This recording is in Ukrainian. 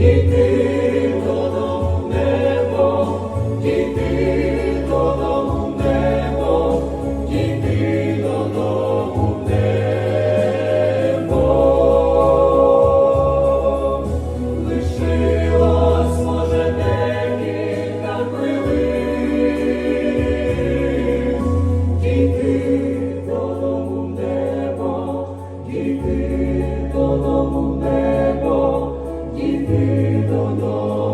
Іди додому небо, іди додому небо, діти додому.